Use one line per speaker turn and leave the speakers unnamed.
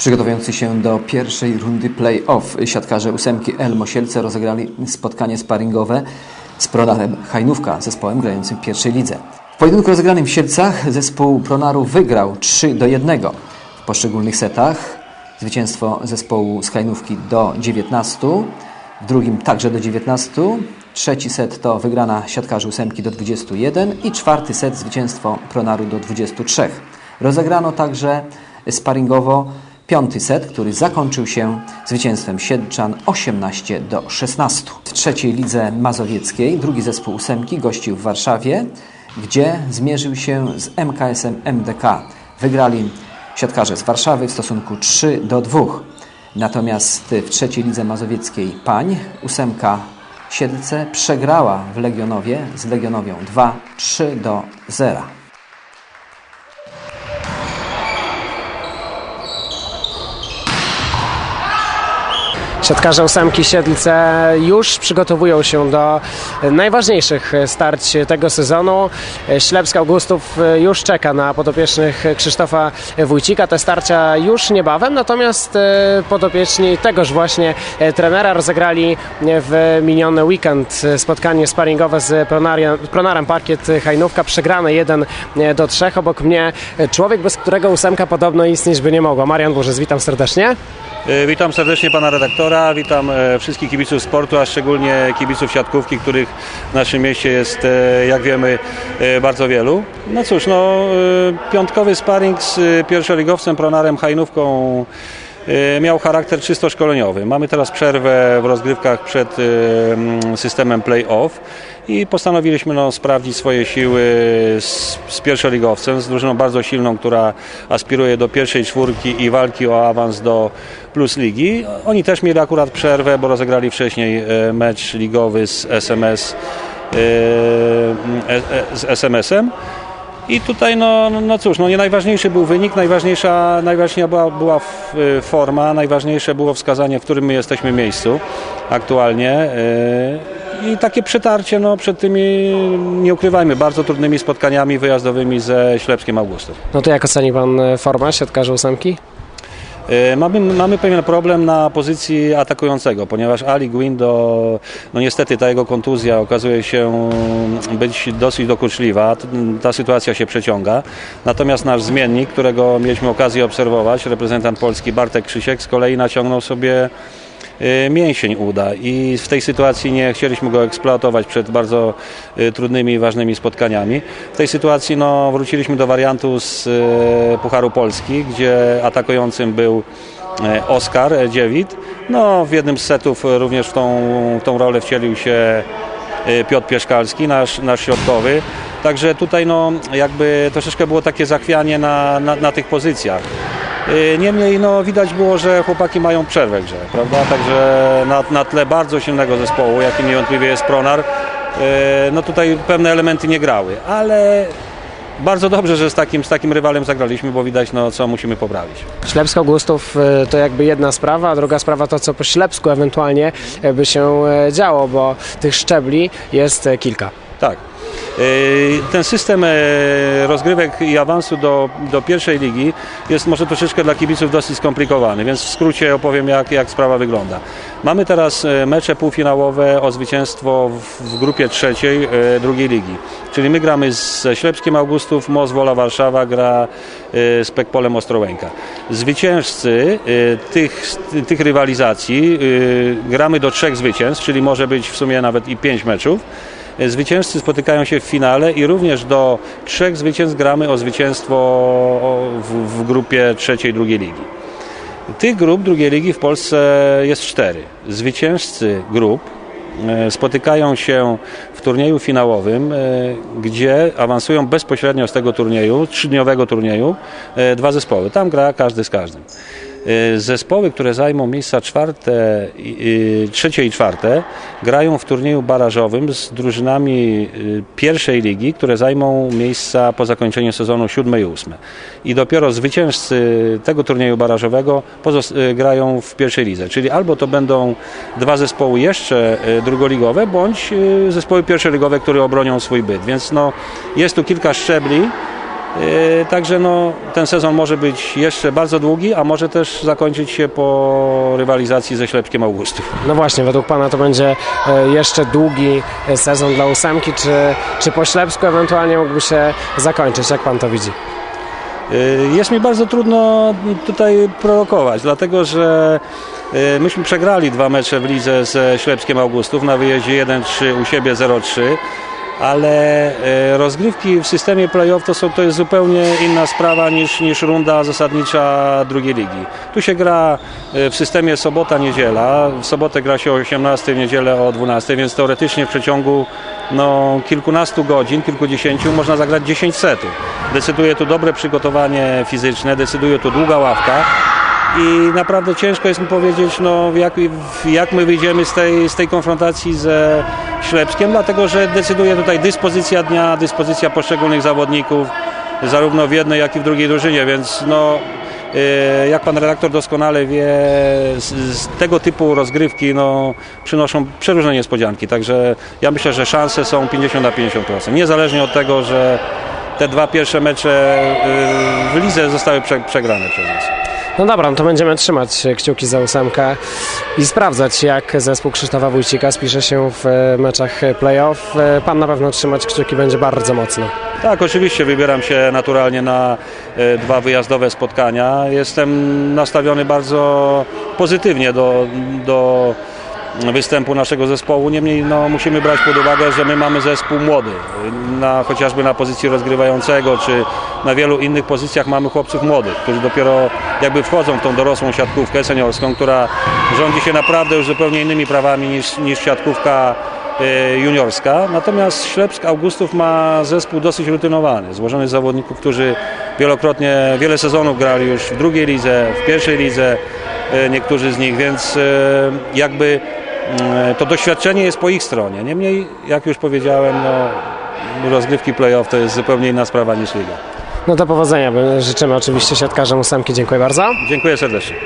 Przygotowujący się do pierwszej rundy play-off siatkarze ósemki El Mosielce rozegrali spotkanie sparingowe z Pronarem Hajnówka, zespołem grającym w pierwszej lidze. W pojedynku rozegranym w Sielcach zespół Pronaru wygrał 3 do 1 w poszczególnych setach. Zwycięstwo zespołu z Hajnówki do 19, w drugim także do 19. Trzeci set to wygrana siatkarzy ósemki do 21 i czwarty set zwycięstwo Pronaru do 23. Rozegrano także sparingowo piąty set, który zakończył się zwycięstwem Siedlczan 18 do 16. W trzeciej lidze mazowieckiej drugi zespół ósemki gościł w Warszawie, gdzie zmierzył się z MKS-em MDK. Wygrali siatkarze z Warszawy w stosunku 3 do 2. Natomiast w trzeciej lidze mazowieckiej Pań ósemka Siedlce przegrała w Legionowie z Legionowią 2-3 do 0.
Siatkarze ósemki Siedlce już przygotowują się do najważniejszych starć tego sezonu. Ślepsk Augustów już czeka na podopiecznych Krzysztofa Wójcika. Te starcia już niebawem, natomiast podopieczni tegoż właśnie trenera rozegrali w miniony weekend spotkanie sparingowe z Pronarem, Pronarem Parkiet Hajnówka. Przegrane 1 do 3. Obok mnie człowiek, bez którego ósemka podobno istnieć by nie mogła. Marian Burzec, witam serdecznie.
E, Witam serdecznie pana redaktora, witam e, wszystkich kibiców sportu, a szczególnie kibiców siatkówki, których w naszym mieście jest, e, jak wiemy, bardzo wielu. No cóż, no, piątkowy sparring z pierwszoligowcem Pronarem Hajnówką miał charakter czysto szkoleniowy. Mamy teraz przerwę w rozgrywkach przed mm, systemem play-off i postanowiliśmy no, sprawdzić swoje siły z, z pierwszoligowcem, z drużyną bardzo silną, która aspiruje do pierwszej czwórki i walki o awans do Plus Ligi. Oni też mieli akurat przerwę, bo rozegrali wcześniej e, mecz ligowy z SMS e, e, z SMS-em. I tutaj, no, no cóż, no nie najważniejszy był wynik, najważniejsza, najważniejsza była, była y, forma, najważniejsze było wskazanie, w którym my jesteśmy miejscu aktualnie. y, I takie przetarcie no, przed tymi, nie ukrywajmy, bardzo trudnymi spotkaniami wyjazdowymi ze Ślepskiem Augustów.
No to jak oceni pan formę siatkarzy ósemki?
E, Mamy, mamy pewien problem na pozycji atakującego, ponieważ Ali Guindo, no niestety ta jego kontuzja okazuje się być dosyć dokuczliwa. Ta sytuacja się przeciąga. Natomiast nasz zmiennik, którego mieliśmy okazję obserwować, reprezentant Polski Bartek Krzysiek, z kolei naciągnął sobie mięsień uda i w tej sytuacji nie chcieliśmy go eksploatować przed bardzo e, trudnymi i ważnymi spotkaniami. W tej sytuacji no, wróciliśmy do wariantu z e, Pucharu Polski, gdzie atakującym był e, Oskar Dziewit. No, w jednym z setów również w tą, w tą rolę wcielił się e, Piotr Pieszkalski, nasz, nasz środkowy. Także tutaj no, jakby troszeczkę było takie zachwianie na, na, na tych pozycjach. E, Niemniej no, widać było, że chłopaki mają przerwę grze, prawda? Także na, na tle bardzo silnego zespołu, jakim niewątpliwie jest Pronar, e, no tutaj pewne elementy nie grały, ale bardzo dobrze, że z takim, z takim rywalem zagraliśmy, bo widać no, co musimy poprawić.
Ślepsk Augustów y, to jakby jedna sprawa, a druga sprawa to, co po Ślepsku ewentualnie y, by się y, działo, bo tych szczebli jest y, kilka.
Tak. Yy, Ten system e, rozgrywek i awansu do, do pierwszej ligi jest może troszeczkę dla kibiców dosyć skomplikowany, więc w skrócie opowiem jak, jak sprawa wygląda. Mamy teraz e, mecze półfinałowe o zwycięstwo w, grupie trzeciej e, drugiej ligi. Czyli my gramy ze Ślepskiem Augustów, MOZ Wola Warszawa gra z Pekpolem Ostrołęka. Zwycięzcy e, tych, tych rywalizacji gramy do trzech zwycięstw, czyli może być w sumie nawet i pięć meczów. Zwycięzcy spotykają się w finale i również do trzech zwycięstw gramy o zwycięstwo w, w grupie trzeciej, drugiej ligi. Tych grup drugiej ligi w Polsce jest cztery. Zwycięzcy grup e, spotykają się w turnieju finałowym, e, gdzie awansują bezpośrednio z tego turnieju, trzydniowego turnieju, e, dwa zespoły. Tam gra każdy z każdym. E, Zespoły, które zajmą miejsca czwarte, i- trzecie i czwarte, grają w turnieju barażowym z drużynami y, pierwszej ligi, które zajmą miejsca po zakończeniu sezonu siódme i ósme. I dopiero zwycięzcy tego turnieju barażowego y, grają w pierwszej lidze. Czyli albo to będą dwa zespoły jeszcze y, drugoligowe, bądź y, zespoły pierwszoligowe, które obronią swój byt. Więc no, jest tu kilka szczebli, Także no, ten sezon może być jeszcze bardzo długi, a może też zakończyć się po rywalizacji ze Ślepskiem Augustów.
No właśnie, według Pana to będzie e, jeszcze długi e, sezon dla ósemki, czy, czy po Ślepsku ewentualnie mógłby się zakończyć? Jak Pan to widzi?
Y, Jest mi bardzo trudno tutaj prorokować, dlatego że y, myśmy przegrali dwa mecze w lidze ze Ślepskiem Augustów na wyjeździe 1-3 u siebie 0-3. Ale y, rozgrywki w systemie playoff to, są, to jest zupełnie inna sprawa niż, niż runda zasadnicza drugiej ligi. Tu się gra y, w systemie sobota-niedziela. W sobotę gra się o 18, w niedzielę o 12, więc teoretycznie w przeciągu no, kilkunastu godzin, kilkudziesięciu można zagrać 10 setów. Decyduje tu dobre przygotowanie fizyczne, decyduje tu długa ławka. I naprawdę ciężko jest mi powiedzieć, no, jak, jak my wyjdziemy z tej, z tej konfrontacji ze Ślepskiem, dlatego że decyduje tutaj dyspozycja dnia, dyspozycja poszczególnych zawodników, zarówno w jednej, jak i w drugiej drużynie, więc no, e, jak pan redaktor doskonale wie, z, tego typu rozgrywki no, przynoszą przeróżne niespodzianki, także ja myślę, że szanse są 50 na 50%, niezależnie od tego, że te dwa pierwsze mecze e, w lidze zostały prze, przegrane przez nas.
No dobra, no to będziemy trzymać kciuki za ósemkę i sprawdzać, jak zespół Krzysztofa Wójcika spisze się w e, meczach playoff. E, Pan na pewno trzymać kciuki będzie bardzo mocno.
Tak, oczywiście wybieram się naturalnie na e, dwa wyjazdowe spotkania. Jestem nastawiony bardzo pozytywnie do, do występu naszego zespołu. Niemniej no, musimy brać pod uwagę, że my mamy zespół młody. Na, chociażby na pozycji rozgrywającego, czy na wielu innych pozycjach mamy chłopców młodych, którzy dopiero jakby wchodzą w tą dorosłą siatkówkę seniorską, która rządzi się naprawdę już zupełnie innymi prawami niż, niż siatkówka e, juniorska. Natomiast Ślepsk Augustów ma zespół dosyć rutynowany, złożony z zawodników, którzy wielokrotnie, wiele sezonów grali już w drugiej lidze, w pierwszej lidze, niektórzy z nich, więc e, jakby mm, to doświadczenie jest po ich stronie. Niemniej, jak już powiedziałem, no, rozgrywki playoff to jest zupełnie inna sprawa niż liga.
No to powodzenia. Życzymy oczywiście siatkarzom ósemki. Dziękuję bardzo.
Dziękuję serdecznie.